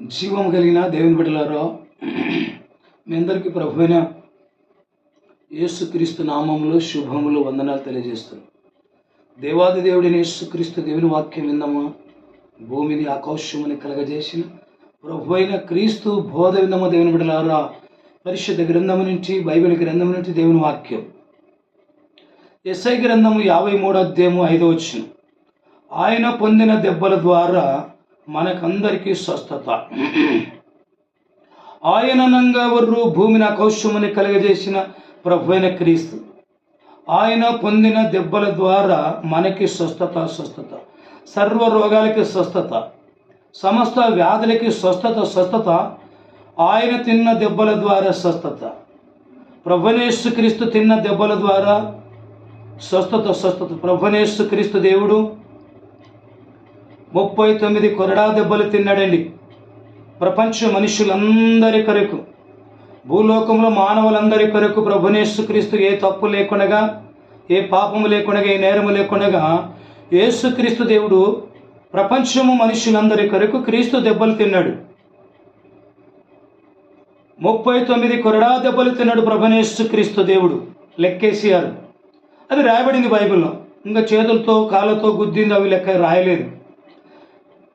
జీవం కలిగిన దేవుని బిడ్డలారా మీ అందరికీ ప్రభు అయిన యేసుక్రీస్తు నామంలో శుభములు వందనాలు తెలియజేస్తుంది దేవాది దేవుడిని యేసుక్రీస్తు దేవుని వాక్యం విందమా? భూమిని ఆకాశముని కలగజేసిన ప్రభు అయిన క్రీస్తు బోధ విందమా దేవుని బిడ్డలారా? పరిశుద్ధ గ్రంథము నుంచి బైబిల్ గ్రంథం నుంచి దేవుని వాక్యం. ఎస్ఐ గ్రంథము యాభై మూడో అధ్యాయము ఐదో వచ్చిన ఆయన పొందిన దెబ్బల ద్వారా మనకందరికీ స్వస్థత. ఆయన నంగవర్రు భూమిని ఆకౌష్యమని కలగజేసిన ప్రభు అయిన క్రీస్తు. ఆయన పొందిన దెబ్బల ద్వారా మనకి స్వస్థత స్వస్థత. సర్వ రోగాలకి స్వస్థత. సమస్త వ్యాధులకి స్వస్థత స్వస్థత. ఆయన తిన్న దెబ్బల ద్వారా స్వస్థత. ప్రభునేశ్వ క్రీస్తు తిన్న దెబ్బల ద్వారా స్వస్థత స్వస్థత. ప్రభునేశ్వ క్రీస్తు దేవుడు ముప్పై తొమ్మిది కొరడా దెబ్బలు తిన్నాడండి. ప్రపంచ మనుషులందరి కొరకు భూలోకంలో మానవులందరి కొరకు ప్రభునేసుక్రీస్తు ఏ తప్పు లేకుండగా ఏ పాపము లేకుండగా ఏ నేరము లేకుండా యేసుక్రీస్తు దేవుడు ప్రపంచము మనుషులందరి కొరకు క్రీస్తు దెబ్బలు తిన్నాడు. ముప్పై తొమ్మిది కొరడా దెబ్బలు తిన్నాడు ప్రభనేశ్వ క్రీస్తు దేవుడు. లెక్కేసారు అది రాయబడింది బైబిల్లో. ఇంకా చేతులతో కాళ్ళతో గుద్దింది అవి లెక్క రాయలేదు.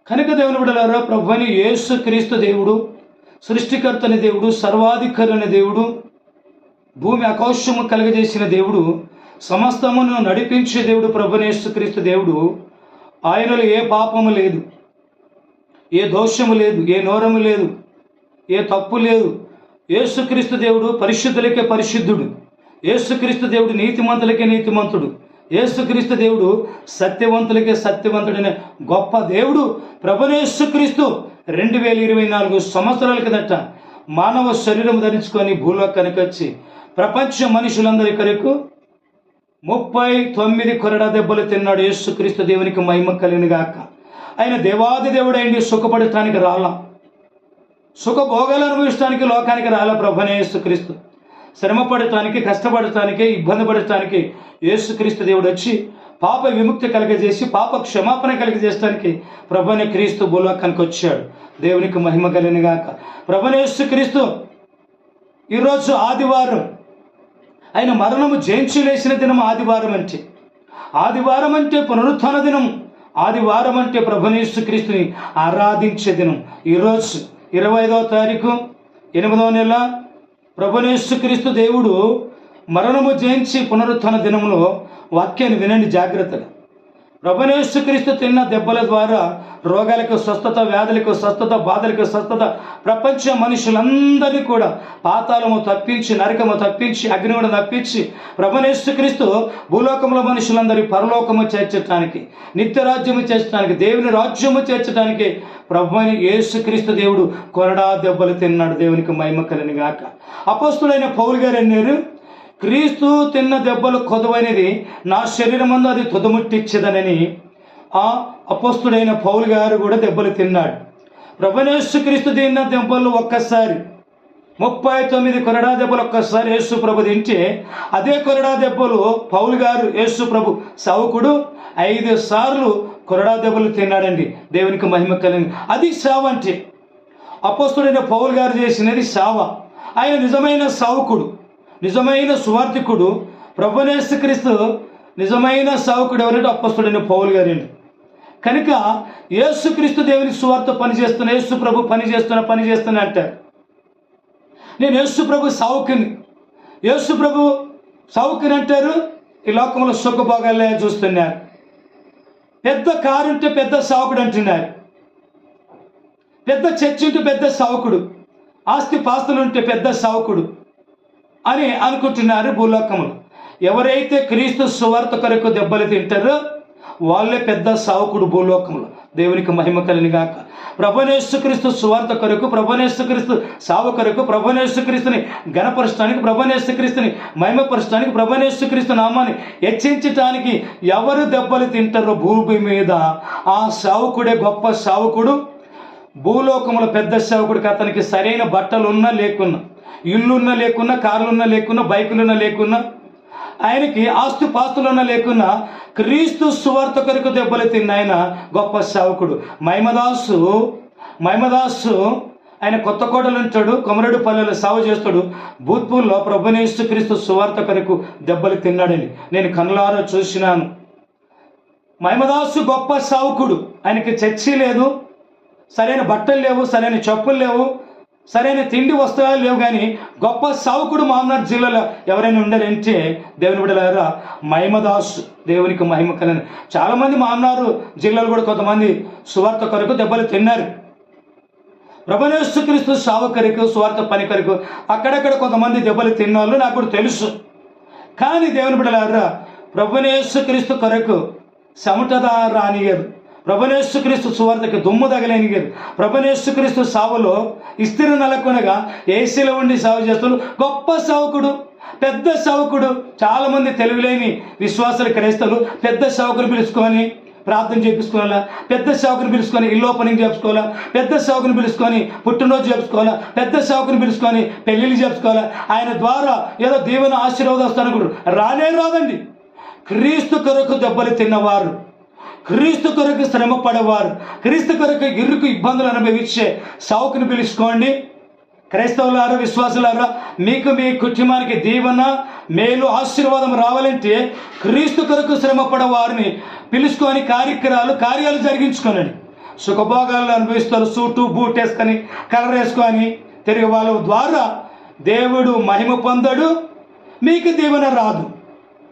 కనుక దేవుని బిడలారా ప్రభుని యేసు క్రీస్తు దేవుడు సృష్టికర్తని దేవుడు సర్వాధికారిని దేవుడు భూమి అకౌశము కలగజేసిన దేవుడు సమస్తమును నడిపించే దేవుడు ప్రభునేశ్వ క్రీస్తు దేవుడు. ఆయనలో ఏ పాపము లేదు ఏ దోషము లేదు ఏ నోరము లేదు ఏ తప్పు లేదు. యేసుక్రీస్తు దేవుడు పరిశుద్ధులకే పరిశుద్ధుడు. యేసుక్రీస్తు దేవుడు నీతిమంతులకే నీతిమంతుడు. యేసుక్రీస్తు దేవుడు సత్యవంతులకే సత్యవంతుడైన గొప్ప దేవుడు. ప్రభునేసుక్రీస్తు రెండు వేల ఇరవై నాలుగు సంవత్సరాల కిందట మానవ శరీరం ధరించుకొని భూలోకానికి వచ్చి ప్రపంచ మనుషులందరి కొరకు ముప్పై తొమ్మిది కొరడా దెబ్బలు తిన్నాడు యేసుక్రీస్తు దేవునికి మహిమ కలిగిన గాక. ఆయన దేవాది దేవుడైంది సుఖపడటానికి రాలా. సుఖభోగాలు అనుభవించడానికి లోకానికి రాలా ప్రభునే యేసుక్రీస్తు. శ్రమ పడటానికి కష్టపడటానికి ఇబ్బంది పడటానికి యేసుక్రీస్తు దేవుడు వచ్చి పాప విముక్తి కలిగజేసి పాప క్షమాపణ కలగజేయడానికి ప్రభుని క్రీస్తు భూలోకానికి వచ్చాడు. దేవునికి మహిమ కలిగిన గాక. క్రీస్తు యేసుక్రీస్తు ఈరోజు ఆదివారం ఆయన మరణము జయించి లేచిన దినం ఆదివారం అంటే ఆదివారం అంటే పునరుత్థాన దినం ఆదివారం అంటే ప్రభునేసు క్రీస్తుని ఆరాధించే దినం. ఈరోజు ఇరవై ఐదవ తారీఖు ఎనిమిదవ నెల ప్రభునేశ్వ క్రీస్తు దేవుడు మరణము జయించి పునరుత్థాన దినములో వాక్యాన్ని వినండి జాగ్రత్తగా. ప్రభునేసుక్రీస్తు తిన్న దెబ్బల ద్వారా రోగాలకు స్వస్థత వ్యాధులకు స్వస్థత బాధలకు స్వస్థత ప్రపంచ మనుషులందరినీ కూడా పాతాళము తప్పించి నరకము తప్పించి అగ్నిగుణ తప్పించి ప్రభునేసుక్రీస్తు భూలోకంలో మనుషులందరి పరలోకము చేర్చడానికి నిత్యరాజ్యము చేర్చడానికి దేవుని రాజ్యము చేర్చడానికి ప్రభుని యేసుక్రీస్తు దేవుడు కొరడా దెబ్బలు తిన్నాడు. దేవునికి మహిమ కలిని గాక అపోస్తుడైన పౌలు గారు అన్నారు? క్రీస్తు తిన్న దెబ్బలు కొదవైనది నా శరీరం అందు అది తుదముట్టించదనని ఆ అపోస్తుడైన పౌలు గారు కూడా దెబ్బలు తిన్నాడు. ప్రభునేశ్వ క్రీస్తు తిన్న దెబ్బలు ఒక్కసారి ముప్పై తొమ్మిది కొరడా దెబ్బలు ఒక్కసారి యేసు ప్రభు తింటే అదే కొరడా దెబ్బలు పౌలు గారు యేసు ప్రభు సౌకుడు ఐదు సార్లు కొరడా దెబ్బలు తిన్నాడండి. దేవునికి మహిమ కలిగింది. అది సేవ అంటే అపోస్తుడైన పౌలు గారు చేసినది సావ. ఆయన నిజమైన సావుకుడు. నిజమైన సువార్థికుడు ప్రభునేసుక్రీస్తు నిజమైన సావుకుడు ఎవరంటే అప్పస్తుడైన పౌలు గారండి. కనుక యేసుక్రీస్తు దేవుని సువార్త పనిచేస్తున్న యేసు ప్రభు పనిచేస్తున్న పనిచేస్తున్న అంటారు నేను యేసు ప్రభు సావుకుని యేసు ప్రభు సావుకుని అంటారు ఈ లోకంలో సుఖభోగాలే చూస్తున్నారు. పెద్ద కారు ఉంటే పెద్ద సావుకుడు అంటున్నారు. పెద్ద చర్చి ఉంటే పెద్ద సావుకుడు ఆస్తి పాస్తులు ఉంటే పెద్ద సావుకుడు అని అనుకుంటున్నారు భూలోకములు. ఎవరైతే క్రీస్తు సువార్త కొరకు దెబ్బలు తింటారో వాళ్ళే పెద్ద సావుకుడు భూలోకంలో దేవునికి మహిమ కలిని గాక. ప్రభనేశ్వక్రీస్తు సువార్త కొరకు ప్రభనేశ్వక్రీస్తు సావు కొరకు ప్రభనేశ్వక్రీస్తుని గణపరచడానికి ప్రభనేశ్వక్రీస్తుని మహిమపరచడానికి ప్రభనేశ్వక్రీస్తు నామాన్ని హెచ్చించటానికి ఎవరు దెబ్బలు తింటారో భూమి మీద ఆ సావుకుడే గొప్ప సావుకుడు భూలోకముల పెద్ద సేవకుడికి అతనికి సరైన బట్టలు ఉన్నా లేకున్నా ఇల్లున్నా లేకున్నా కార్లున్నా లేకున్నా బైకులున్నా లేకున్నా ఆయనకి ఆస్తు పాస్తులున్నా లేకున్నా క్రీస్తు సువార్త కొరకు దెబ్బలు తిన్న ఆయన గొప్ప సేవకుడు. మైమదాసు మహిమదాసు ఆయన కొత్త కోటలు ఉంటాడు కొమరడు పల్లెలు సాగు చేస్తాడు. భూత్పూర్లో ప్రభునేస్తు క్రీస్తు సువార్త కొరకు దెబ్బలు తిన్నాడని నేను కనులారా చూసినాను. మహిమదాసు గొప్ప సావుకుడు. ఆయనకి చర్చి లేదు సరైన బట్టలు లేవు సరైన చెప్పులు లేవు సరైన తిండి వస్త్రాలు లేవు కానీ గొప్ప సావుకుడు మామనార్ జిల్లాలో ఎవరైనా ఉండాలంటే దేవుని బిడ్డలారా మహిమదాసు దేవునికి మహిమ కలని. చాలామంది మామనారు జిల్లాలో కూడా కొంతమంది సువార్త కొరకు దెబ్బలు తిన్నారు. ప్రభనేశ్వ క్రీస్తు సావు కొరకు సువార్త పని కొరకు అక్కడక్కడ కొంతమంది దెబ్బలు తిన్నాళ్ళు నాకు కూడా తెలుసు. కానీ దేవుని బిడ్డలారా ప్రభునేశ్వ క్రీస్తు కొరకు చెమటదా రానియరు ప్రభునేశ్వ క్రీస్తు సువార్తకి దుమ్ము తగలేనిగారు ప్రభునేశ్వ క్రీస్తు సావులో ఇస్త్రీ నెలకొనగా ఏసీలో ఉండి సాగు చేస్తున్నారు. గొప్ప సావుకుడు పెద్ద సావుకుడు చాలామంది తెలివిలేని విశ్వాసాలు క్రైస్తవులు పెద్ద సావుకుని పిలుచుకొని ప్రార్థన చేపించుకోవాలా? పెద్ద సేవకుని పిలుచుకొని ఇల్లు ఓపెనింగ్ చేసుకోవాలా పెద్ద సేవకుని పిలుచుకొని పుట్టినరోజు చేపించుకోవాలా? పెద్ద సేవకుని పిలుచుకొని పెళ్ళిళ్ళు చేసుకోవాలా ఆయన ద్వారా ఏదో దీవెన ఆశీర్వాదం వస్తాను కూడా రానే రాదండి. క్రీస్తు కొరకు దెబ్బలు తిన్నవారు. క్రీస్తు కొరకు శ్రమ పడేవారు క్రీస్తు కొరకు ఇరుకు ఇబ్బందులు అనుభవించే సావుకుని పిలుచుకోండి. క్రైస్తవులారా విశ్వాసులారా మీకు మీ కుటుంబానికి దీవెన మేలు ఆశీర్వాదం రావాలంటే క్రీస్తు కొరకు శ్రమ పడేవారిని పిలుచుకొని కార్యక్రమాలు కార్యాలు జరిగించుకోనండి. సుఖభోగాలు అనుభవిస్తారు. సూటు బూట్ వేసుకొని కలర్ వేసుకొని తిరిగి వాళ్ళ ద్వారా దేవుడు మహిమ పొందడు మీకు దీవెన రాదు.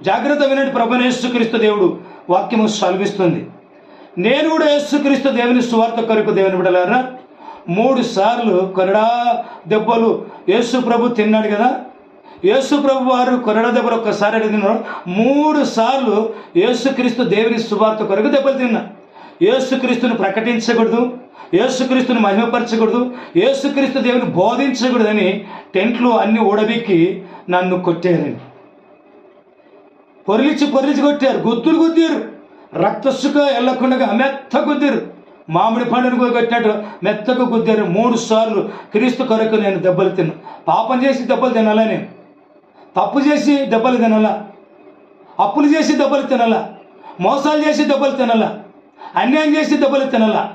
జాగ్రత్త వినండి. ప్రభుని క్రీస్తు దేవుడు వాక్యము సలభిస్తుంది నేను కూడా యేసుక్రీస్తు దేవుని సువార్త కొరకు దేవుని బిడలారా మూడు సార్లు కొరడా దెబ్బలు యేసు ప్రభు తిన్నాడు కదా. యేసు ప్రభు వారు కొరడా దెబ్బలు ఒక్కసారి తిన్నాడు మూడు సార్లు యేసుక్రీస్తు దేవుని సువార్త కొరకు దెబ్బలు తిన్నా. యేసుక్రీస్తుని ప్రకటించకూడదు యేసుక్రీస్తుని మహిమపరచకూడదు యేసుక్రీస్తు దేవుని బోధించకూడదని టెంట్లు అన్ని ఊడబిక్కి నన్ను కొట్టారండి. పొరిలిచి పొరిలిచి కొట్టారు. గుత్తులు గుద్దారు రక్తసుక వెళ్ళకుండా మెత్త గుద్దారు. మామిడి పండును కొట్టినట్టు మెత్తకు గుద్దారు. మూడు సార్లు క్రీస్తు కొరకు నేను దెబ్బలు తిన్నా. పాపం చేసి దెబ్బలు తినాలా నేను? తప్పు చేసి దెబ్బలు తినాలా? అప్పులు చేసి దెబ్బలు తినాలా? మోసాలు చేసి దెబ్బలు తినాలా? అన్యాయం చేసి దెబ్బలు తినాలా?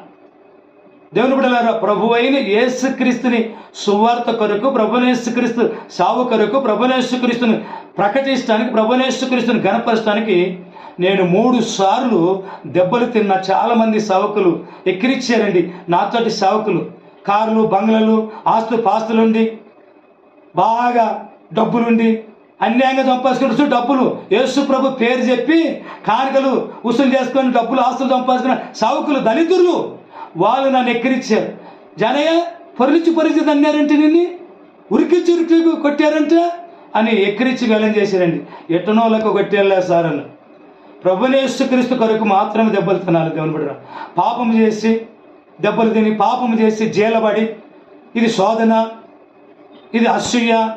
దేవుని బిడ్డలారా ప్రభు అయిన యేసుక్రీస్తుని సువార్త కొరకు ప్రభునేసుక్రీస్తు సావు కొరకు ప్రభునేసుక్రీస్తుని ప్రకటించడానికి ప్రభునేసుక్రీస్తుని గణపరచడానికి నేను మూడు సార్లు దెబ్బలు తిన్న చాలామంది సేవకులు ఎక్కిరిచ్చారండి. నాతోటి సేవకులు కార్లు బంగ్లాలు ఆస్తు పాస్తులుండి బాగా డబ్బులుండి అన్యాయంగా సంపాదించుకుంటూ డబ్బులు. యేసు ప్రభు పేరు చెప్పి కానుకలు వసూలు చేసుకొని డబ్బులు ఆస్తులు సంపాదించుకున్న సావుకులు దళితులు. వాళ్ళు నన్ను ఎక్కిరిచ్చారు. జనయ్య పొరిచి పొరిచి అన్నారంటే నిన్ను? ఉరికిచ్చి ఉరికి కొట్టారంట? అని ఎక్కిరిచ్చి వేలం చేశారండి. ఎట్టనోళ్ళకు కొట్టేళ్ళ సార్ అని ప్రభునేశ్వక్రీస్తు కొరకు మాత్రమే దెబ్బలు తినాలి దేవుని బిడ్డ పాపం చేసి దెబ్బలు తిని పాపం చేసి జైలబడి ఇది శోధన ఇది అసూయ.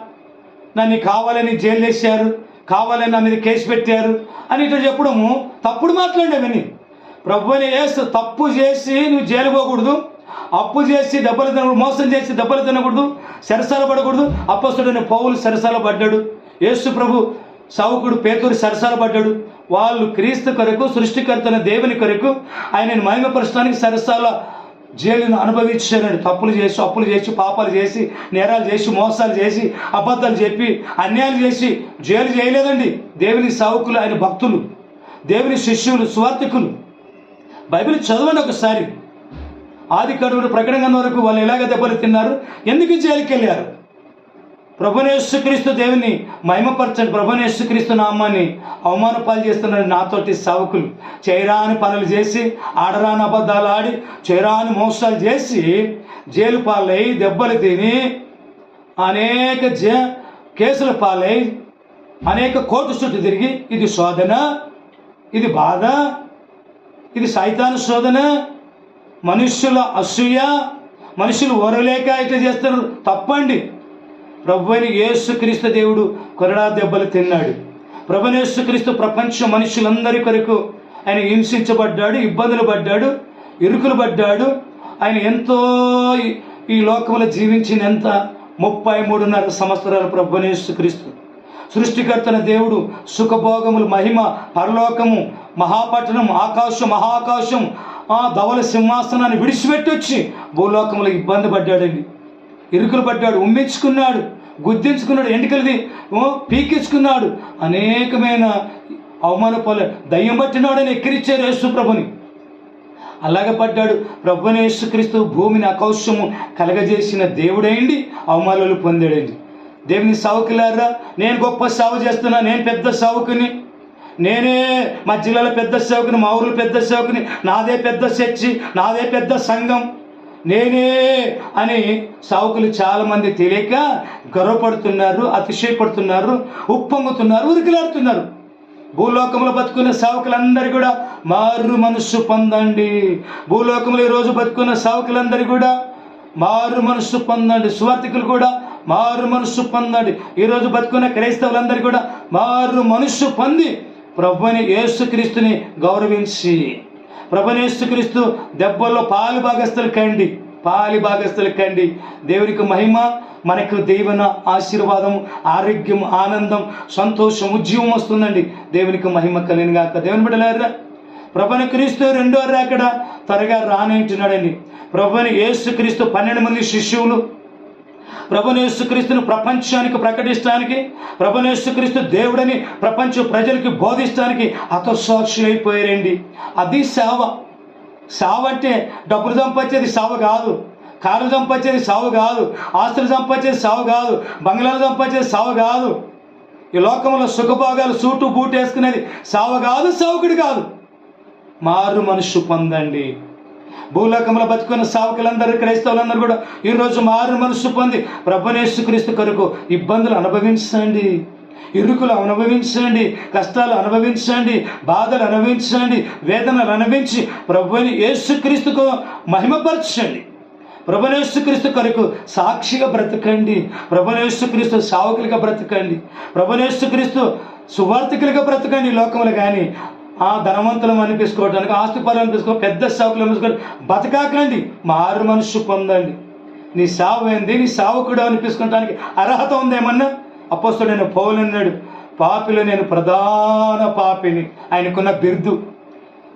నన్ను కావాలని జైలు వేశారు కావాలని నా మీద కేసు పెట్టారు. అని ఇట్లా చెప్పడము తప్పుడు మాట్లాడేవని ప్రభుని ఏసు తప్పు చేసి నువ్వు జైలు పోకూడదు. అప్పు చేసి దెబ్బలు తినకూడదు మోసం చేసి దెబ్బలు తినకూడదు. సరసాల పడకూడదు. అప్పస్తుడని పౌలు సరసాల పడ్డాడు. యేసు ప్రభు సావుకుడు పేతురు సరసాల పడ్డాడు. వాళ్ళు క్రీస్తు కొరకు సృష్టికర్తన దేవుని కొరకు ఆయనను మహిమపరచడానికి సరసాల జైలును అనుభవించారండి తప్పులు చేసి అప్పులు చేసి పాపాలు చేసి నేరాలు చేసి మోసాలు చేసి అబద్ధాలు చెప్పి అన్యాయాలు చేసి జైలు చేయలేదండి. దేవుని సావుకులు ఆయన భక్తులు. దేవుని శిష్యులు స్వార్థికులు. బైబిల్ చదవండి ఒకసారి. ఆది కడువులు ప్రకటన వరకు వాళ్ళు ఎలాగ దెబ్బలు తిన్నారు ఎందుకు జైలుకి వెళ్ళారు? ప్రభునేశ్వక్రీస్తు దేవుని మహిమపరచండి. ప్రభునేశ్వక్రీస్తు నామాన్ని అవమాన పాలు చేస్తున్నారు నాతోటి సావుకులు. చేయరాని పనులు చేసి ఆడరాని అబద్ధాలు ఆడి చేరాని మోసాలు చేసి జైలు పాలై దెబ్బలు తిని అనేక జే కేసుల పాలై అనేక కోర్టు చుట్టూ తిరిగి ఇది శోధన ఇది బాధ ఇది సైతాను శోధన మనుష్యుల అసూయ మనుషులు ఓరలేక ఇట్లా చేస్తారు. తప్పండి. ప్రభు అయిన యేసుక్రీస్తు దేవుడు కొరడా దెబ్బలు తిన్నాడు. ప్రభుని యేసుక్రీస్తు ప్రపంచ మనుషులందరి కొరకు ఆయన హింసించబడ్డాడు ఇబ్బందులు పడ్డాడు ఇరుకులు పడ్డాడు. ఆయన ఎంతో ఈ- లోకంలో జీవించిన ఎంత ముప్పై మూడున్నర సంవత్సరాల ప్రభుని యేసుక్రీస్తు. సృష్టికర్తన దేవుడు సుఖభోగములు మహిమ పరలోకము మహాపట్టణం ఆకాశం మహాకాశం ఆ ధవల సింహాసనాన్ని విడిచిపెట్టి వచ్చి భూలోకంలో ఇబ్బంది పడ్డాడండి. ఇరుకులు పడ్డాడు ఉమ్మించుకున్నాడు గుర్తించుకున్నాడు ఎంటికలది ఓ పీకించుకున్నాడు. అనేకమైన అవమాన పాలు దయ్యం పట్టినాడని ఎక్కిరిచ్చారు యేసు ప్రభుని. అలాగ పడ్డాడు ప్రభుని యేసుక్రీస్తు భూమిని అకౌశము కలగజేసిన దేవుడేయండి అవమానాలు పొందాడండి. దేవుని సావుకులారా నేను గొప్ప సాగు చేస్తున్నా నేను పెద్ద సావుకుని. నేనే మా జిల్లాలో పెద్ద సేవకుని మా ఊరిలో పెద్ద సేవకుని నాదే పెద్ద చర్చి నాదే పెద్ద సంఘం. నేనే అని సావుకులు చాలామంది తెలియక గర్వపడుతున్నారు అతిశయపడుతున్నారు ఉప్పొంగుతున్నారు ఉరికిలాడుతున్నారు. భూలోకంలో బతుకున్న సేవకులందరూ కూడా మారు మనస్సు పొందండి. భూలోకంలో ఈరోజు బతుకున్న సేవకులందరూ కూడా మారు మనస్సు పొందండి. సువార్థికులు కూడా మారు మనస్సు పొందండి. ఈరోజు బతుకున్న క్రైస్తవులందరూ కూడా మారు మనస్సు పొంది ప్రభుని యేసుక్రీస్తుని గౌరవించి ప్రభుని యేసుక్రీస్తు దెబ్బల్లో పాలు భాగస్తులు కండి పాలి భాగస్థులు కండి. దేవునికి మహిమ మనకు దేవుని ఆశీర్వాదం ఆరోగ్యం ఆనందం సంతోషం ఉద్యమం వస్తుందండి. దేవునికి మహిమ కలిగిన గాక. దేవుని బిడ్డలారా ప్రభుని క్రీస్తు రెండో రాకడ త్వరగా రానంటున్నాడండి ప్రభుని యేసుక్రీస్తు పన్నెండు మంది శిష్యువులు ప్రభునేసుక్రీస్తును ప్రపంచానికి ప్రకటించడానికి ప్రభునేసుక్రీస్తు దేవుడని ప్రపంచ ప్రజలకి బోధించడానికి హతసాక్షి అయిపోయారండి. అది సేవ. సేవ అంటే డబ్బులు సంపాదించేది సేవ కాదు. కార్లు సంపాదించేది సావు కాదు. ఆస్తులు సంపాదించేది సావు కాదు. బంగ్లాలు సంపాదించేది సావు కాదు. ఈ లోకంలో సుఖభోగాలు సూటు బూటు వేసుకునేది సావు కాదు సావుకుడు కాదు. మారు మనుషు పొందండి. భూలోకంలో బతుకున్న సావకులందరూ క్రైస్తవులందరూ కూడా ఈరోజు మారు మనసు పొంది ప్రభునేసుక్రీస్తు కొరకు ఇబ్బందులు అనుభవించండి. ఇరుకులు అనుభవించండి. కష్టాలు అనుభవించండి. బాధలు అనుభవించండి. వేదనలు అనుభవించి ప్రభుని యేసుక్రీస్తుకు మహిమపరచండి. ప్రభునేసుక్రీస్తు కొరకు సాక్షిగా బ్రతకండి. ప్రభునేసుక్రీస్తు సావకులుగా బ్రతకండి. ప్రభునేసుక్రీస్తు సువార్థికులుగా బ్రతకండి లోకములు లోకంలో కానీ. ఆ ధనవంతులం అనిపించుకోవడానికి ఆస్తిపరులు అనిపించుకో పెద్ద సావుకులు అనిపించుకోండి బతకాకండి మారు మనసు పొందండి. నీ సావు ఏంది? నీ సావుకుడు అనిపించుకోవడానికి అర్హత ఉందేమన్నా అపోస్తుడు నేను పౌలు పాపిలో నేను ప్రధాన పాపిని. ఆయనకున్న బిరుదు.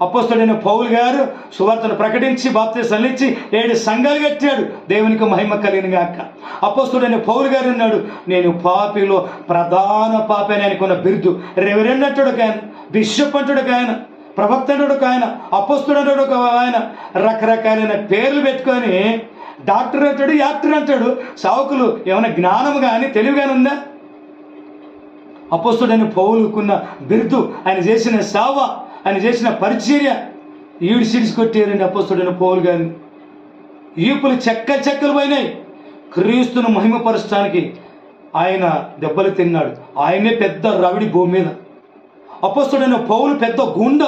అప్పస్తుడైన పౌలు గారు సువార్తను ప్రకటించి బాప్తీసాలు ఇచ్చి ఏడు సంఘాలు కట్టాడు. దేవునికి మహిమ కలిగిన గాక. అప్పస్తుడైన పౌలు గారు అన్నాడు నేను పాపిలో ప్రధాన పాపి అని ఆయనకున్న బిరుదు. రెవరెండ్ అంటాడు కానీ బిషప్ ఆయన ప్రవక్త అంటాడు ఒక ఆయన అపస్తుడు అంటాడు ఒక ఆయన రకరకాలైన పేర్లు పెట్టుకొని డాక్టర్ అంటాడు యాక్టర్ అంటాడు సావుకులు ఏమైనా జ్ఞానం కానీ తెలివి కానీ ఉందా అపస్తుడని పౌలుకున్న బిరుదు ఆయన చేసిన సేవ ఆయన చేసిన పరిచర్య ఈడు సిరిసి కొట్టారండి అపస్తుడని పౌలు గారిని. ఈపులు చెక్క చెక్కలు పోయినాయి. క్రీస్తును మహిమపరచడానికి ఆయన దెబ్బలు తిన్నాడు. ఆయనే పెద్ద రవిడి భూమి మీద. అపస్తుడైన పౌలు పెద్ద గుండ.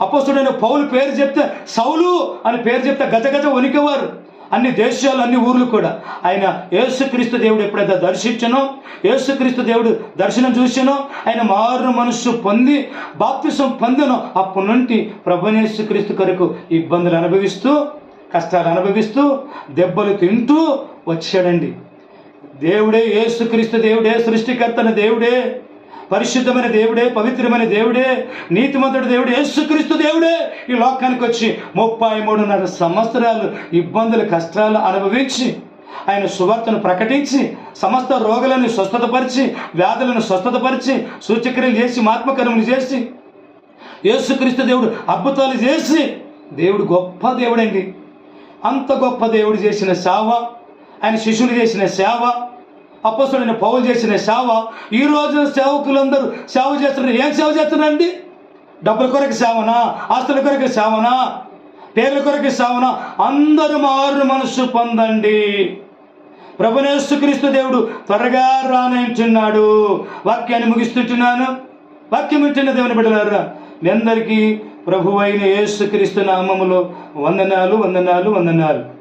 అపస్తుడైన పౌలు పేరు చెప్తే సౌలు అని పేరు చెప్తే గజ గజ వణికేవారు. అన్ని దేశాలు అన్ని ఊర్లు కూడా. ఆయన యేసుక్రీస్తు దేవుడు ఎప్పుడైతే దర్శించనో యేసుక్రీస్తు దేవుడు దర్శనం చూసినో ఆయన మారు మనస్సు పొంది బాప్తిసం పొందినో అప్పటి నుండి ప్రభునేసుక్రీస్తు కొరకు ఇబ్బందులు అనుభవిస్తూ కష్టాలు అనుభవిస్తూ దెబ్బలు తింటూ వచ్చాడండి. దేవుడే యేసుక్రీస్తు దేవుడే సృష్టికర్తన దేవుడే. పరిశుద్ధమైన దేవుడే పవిత్రమైన దేవుడే నీతిమంతుడు దేవుడే యేసుక్రీస్తు దేవుడే. ఈ లోకానికి వచ్చి ముప్పై మూడున్నర సంవత్సరాలు ఇబ్బందులు కష్టాలు అనుభవించి ఆయన సువార్తను ప్రకటించి సమస్త రోగులను స్వస్థతపరిచి వ్యాధులను స్వస్థతపరిచి సూచక్రియలు చేసి మాత్మకర్మలు చేసి యేసుక్రీస్తు దేవుడు అద్భుతాలు చేసి దేవుడు గొప్ప దేవుడండి. అంత గొప్ప దేవుడు చేసిన సేవ ఆయన శిష్యులు చేసిన సేవ అప్పసుడైన పౌలు చేసిన సేవ ఈ రోజు సేవకులందరూ సేవ చేస్తున్నారు ఏం సేవ చేస్తున్నారండి? డబ్బుల కొరకు సేవనా? ఆస్తుల కొరకు సేవనా? పేర్ల కొరకు సేవనా? అందరూ మారు మనస్సు పొందండి. ప్రభునేసుక్రీస్తు దేవుడు త్వరగా రానంటున్నాడు వాక్యాన్ని ముగిస్తుంటున్నాను. వాక్యం ఇచ్చిన దేవుని బిడ్డలారా మీ అందరికీ ప్రభు అయిన యేసుక్రీస్తు నామములో వందనాలు వందనాలు వందనాలు.